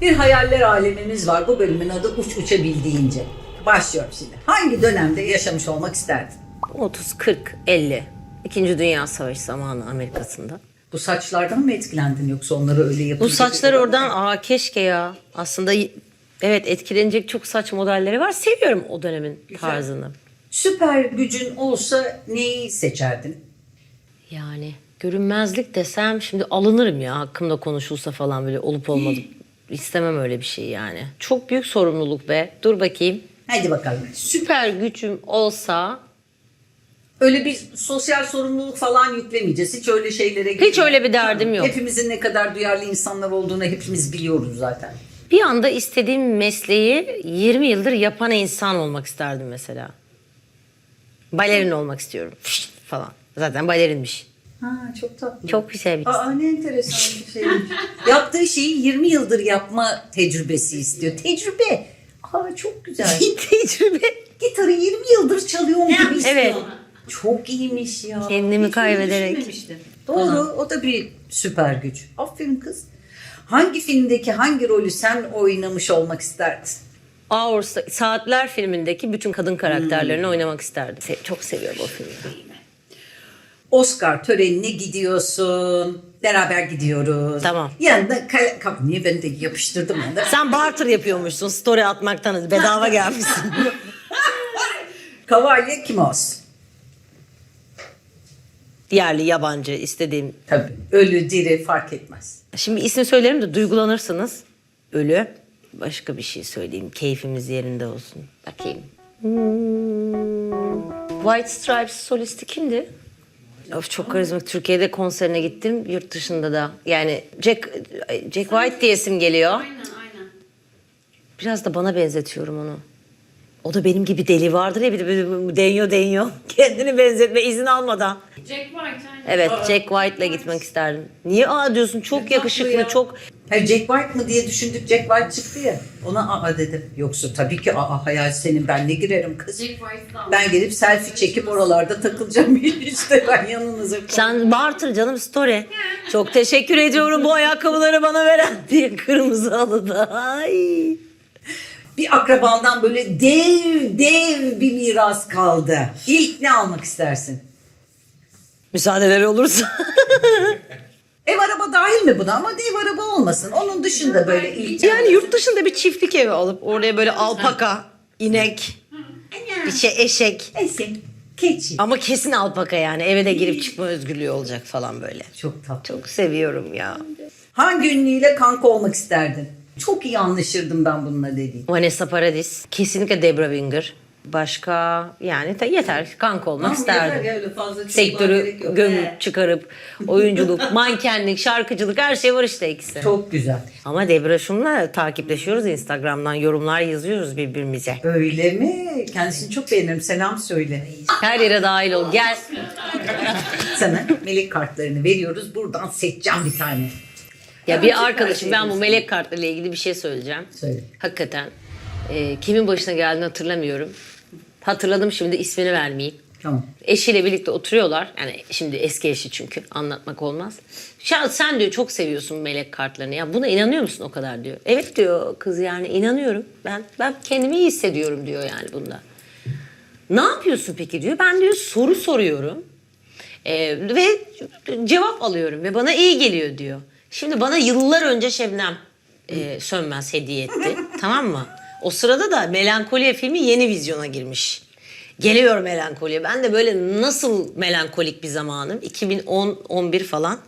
Bir hayaller alemimiz var. Bu bölümün adı Uç Uçabildiğince. Başlıyorum şimdi. Hangi dönemde yaşamış olmak isterdin? 30, 40, 50. İkinci Dünya Savaşı zamanı Amerika'sında. Bu saçlardan mı etkilendin yoksa onları öyle yapınca? Bu saçlar oradan aa keşke ya. Aslında evet etkilenecek çok saç modelleri var. Seviyorum o dönemin tarzını. Süper gücün olsa neyi seçerdin? Yani görünmezlik desem şimdi alınırım ya hakkımda konuşulsa falan böyle olup olmadı. İstemem öyle bir şey yani. Çok büyük sorumluluk be. Dur bakayım. Hadi bakalım. Süper gücüm olsa Öyle bir sosyal sorumluluk falan yüklemeyeceğiz. Hiç öyle şeylere girme. öyle bir derdim yok. Hepimizin ne kadar duyarlı insanlar olduğunu hepimiz biliyoruz zaten. bir anda istediğim mesleği 20 yıldır yapan insan olmak isterdim mesela. Balerin olmak istiyorum. Fışt falan. Zaten balerinmiş. Ha çok tatlı. Çok güzel bir Aa ne enteresan bir şeymiş. Yaptığı şeyi 20 yıldır yapma tecrübesi istiyor. Tecrübe. Aa çok güzel. tecrübe. Gitarı 20 yıldır çalıyorum gibi istiyor. Evet. Çok iyiymiş ya. Kendimi Hiç kaybederek. düşünmemiştim. Doğru o da bir süper güç. Aferin kız. Hangi filmdeki hangi rolü sen oynamış olmak isterdin? Hours, Saatler filmindeki bütün kadın karakterlerini oynamak isterdim. Se- çok seviyorum o filmi. Oscar törenine gidiyorsun. Beraber gidiyoruz. Tamam. Yanında ka- ka- niye ben de yapıştırdım onu da. Sen barter yapıyormuşsun story atmaktan bedava gelmişsin. Kavalye kim olsun? Yerli yabancı istediğim. Tabii. Ölü diri fark etmez. Şimdi isim söylerim de duygulanırsınız. Ölü. Başka bir şey söyleyeyim. Keyfimiz yerinde olsun. Bakayım. Hmm. White Stripes solisti kimdi? Of çok karizmatik. Türkiye'de konserine gittim. Yurt dışında da. Yani Jack, Jack White diyesim geliyor. Aynen aynen. Biraz da bana benzetiyorum onu. O da benim gibi deli vardır ya bir de böyle deniyor deniyor. Kendini benzetme izin almadan. Jack White aynen. Evet Jack White'la gitmek isterdim. Niye aa diyorsun çok yakışıklı ya. çok. Hayır Jack White mı diye düşündük. Jack White çıktı ya. Ona aa dedim. Yoksa tabii ki aa hayal senin ben ne girerim kız. Jack White'dan. Ben gelip selfie çekip oralarda takılacağım işte ben yanınıza. Sen barter canım story. Çok teşekkür ediyorum bu ayakkabıları bana veren diye kırmızı halıda. Ay. Bir akrabandan böyle dev dev bir miras kaldı. İlk ne almak istersin? Müsaadeleri olursa. Ev araba dahil mi buna ama ev araba olmasın. Onun dışında böyle ilk. yani yurt dışında bir çiftlik evi alıp oraya böyle alpaka, inek, bir şey eşek. Eşek, keçi. Ama kesin alpaka yani eve de girip çıkma özgürlüğü olacak falan böyle. Çok tatlı. Çok seviyorum ya. Hangi ünlüyle kanka olmak isterdin? Çok iyi anlaşırdım ben bununla dediğin. Vanessa Paradis. Kesinlikle Debra Winger. Başka yani de yeter kanka olmak isterdim. Sektörü gömüp çıkarıp oyunculuk, mankenlik, şarkıcılık her şey var işte ikisi. Çok güzel. Ama Debra şunla takipleşiyoruz Instagram'dan yorumlar yazıyoruz birbirimize. Öyle mi? Kendisini çok beğenirim. Selam söyle. Her yere dahil ol. Gel. Sana melek kartlarını veriyoruz. Buradan seçeceğim bir tane. Ya bir arkadaşım ben bu melek kartlarıyla ilgili bir şey söyleyeceğim. Söyle. Hakikaten. e, kimin başına geldiğini hatırlamıyorum. Hatırladım şimdi ismini vermeyeyim. Tamam. Eşiyle birlikte oturuyorlar. Yani şimdi eski eşi çünkü anlatmak olmaz. Ya sen diyor çok seviyorsun melek kartlarını. Ya buna inanıyor musun o kadar diyor. Evet diyor kız yani inanıyorum. Ben ben kendimi iyi hissediyorum diyor yani bunda. Ne yapıyorsun peki diyor. Ben diyor soru soruyorum. Ee, ve cevap alıyorum ve bana iyi geliyor diyor. Şimdi bana yıllar önce Şebnem e, Sönmez hediye etti. tamam mı? O sırada da Melankoliye filmi yeni vizyona girmiş. Geliyor melankoliye. Ben de böyle nasıl melankolik bir zamanım. 2010-11 falan.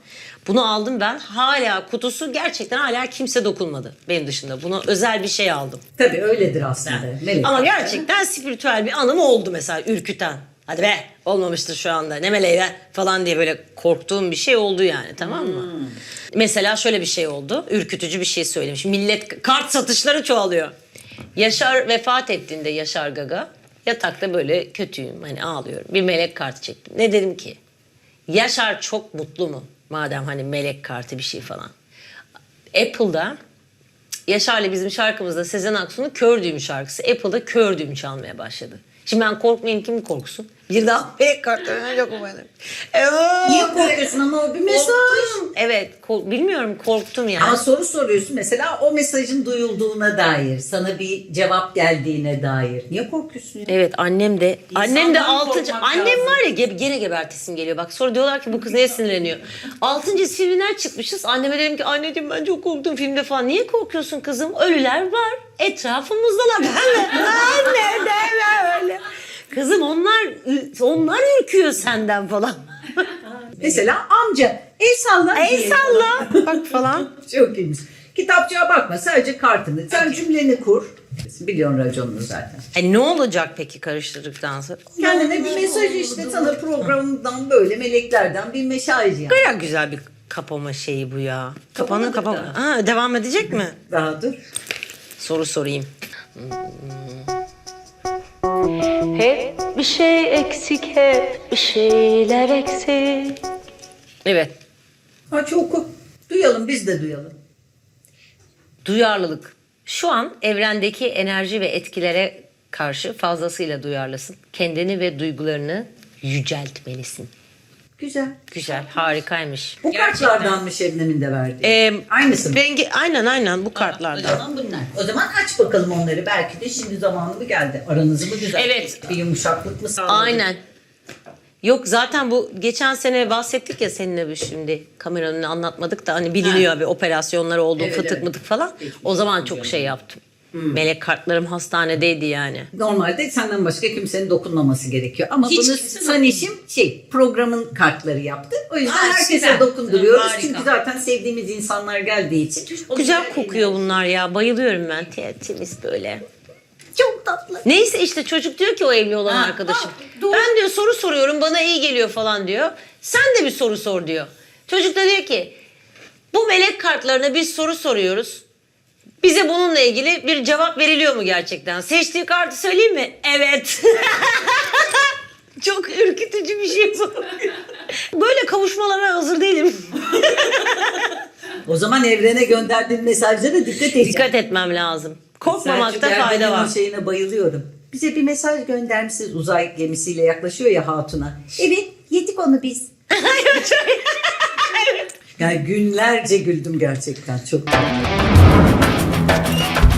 Bunu aldım ben. Hala kutusu gerçekten hala kimse dokunmadı benim dışında. Buna özel bir şey aldım. Tabii öyledir aslında. Melek Ama gerçekten spiritüel bir anım oldu mesela ürküten. Hadi be olmamıştır şu anda ne meleği be falan diye böyle korktuğum bir şey oldu yani tamam mı? Mesela şöyle bir şey oldu. Ürkütücü bir şey. Şimdi millet kart satışları çoğalıyor. Yaşar vefat ettiğinde Yaşar Gaga yatakta böyle kötüyüm hani ağlıyorum. Bir melek kartı çektim. Ne dedim ki? Yaşar çok mutlu mu? Madem hani melek kartı bir şey falan. Apple'da Yaşar'la bizim şarkımızda Sezen Aksu'nun Kör Düğüm şarkısı Apple'da Kör Düğüm çalmaya başladı. Şimdi ben korkmayayım kim korksun? Bir daha melek kartlarına çok umarım. Niye korkuyorsun ama o bir mesaj. Korktum. Evet. kol- bilmiyorum korktum yani. Ama soru soruyorsun mesela o mesajın duyulduğuna dair, sana bir cevap geldiğine dair. Niye korkuyorsun ya? Evet annem de annem de İnsandan altıncı annem lazım. var ya ge- gene gebertesim geliyor bak sonra diyorlar ki bu kız neye sinirleniyor altıncı filmler çıkmışız anneme dedim ki anneciğim ben çok korktum filmde falan niye korkuyorsun kızım ölüler var etrafımızdalar ben de anne deme öyle kızım onlar onlar ürküyor senden falan Mesela amca el salla. el salla bak falan Çok iyiymiş. Kitapçığa bakma sadece kartını. Sen cümleni kur. Biliyorsun raconunu zaten. e, ne olacak peki karıştırdıktan sonra Kendine bir mesaj işte sana programdan böyle meleklerden bir mesaj yani. Baya güzel bir kapama şeyi bu ya. Kapanı kapama. Ha, devam edecek mi? Daha dur. Soru sorayım. Hep bir şey eksik, hep bir şeyler eksik. Evet. Aç oku. Duyalım biz de duyalım. Duyarlılık. Şu an evrendeki enerji ve etkilere karşı fazlasıyla duyarlısın. Kendini ve duygularını yüceltmelisin. Güzel. Güzel, harikaymış. Bu kartlardan mı Şebnem'in de verdiği? Ee, Aynısı mı? Rengi, aynen aynen bu O kartlardan. zaman bunlar. O zaman aç bakalım onları. Belki de şimdi zamanı mı geldi? Aranızı mı düzelttik? Evet. Bir yumuşaklık mı sağladık? Aynen. Yok zaten bu geçen sene bahsettik ya seninle bir şimdi kameranın önüne anlatmadık da hani biliniyor bir operasyonlar oldu Evet, fıtık evet. mıtık falan. O zaman çok şey yaptım. Melek kartlarım hastanedeydi yani. Normalde senden başka kimsenin dokunmaması gerekiyor. Ama Hiç bunu Sanişim şey programın kartları yaptı. O yüzden Aa, herkese süper. dokunduruyoruz. Harika. Çünkü zaten sevdiğimiz insanlar geldiği için. Güzel kokuyor bunlar ya. Bayılıyorum ben. Te- Temiz böyle. Çok tatlı. Neyse işte çocuk diyor ki o evli olan Ha, arkadaşım. ha, doğru. ben diyor soru soruyorum bana iyi geliyor falan diyor. Sen de bir soru sor diyor. Çocuk da diyor ki bu melek kartlarına biz soru soruyoruz. Bize bununla ilgili bir cevap veriliyor mu gerçekten? Seçtiği kartı söyleyeyim mi? Evet. Çok ürkütücü bir şey bu. Böyle kavuşmalara hazır değilim. O zaman evrene gönderdiğin mesajlara dikkat edeceğim. Dikkat etmem lazım. Korkmamakta Selçuk fayda Erden'in var. şeyine bayılıyorum. Bize bir mesaj göndermişsiniz uzay gemisiyle yaklaşıyor ya Hatun'a. Evet yedik onu biz. Yani günlerce güldüm gerçekten çok. back.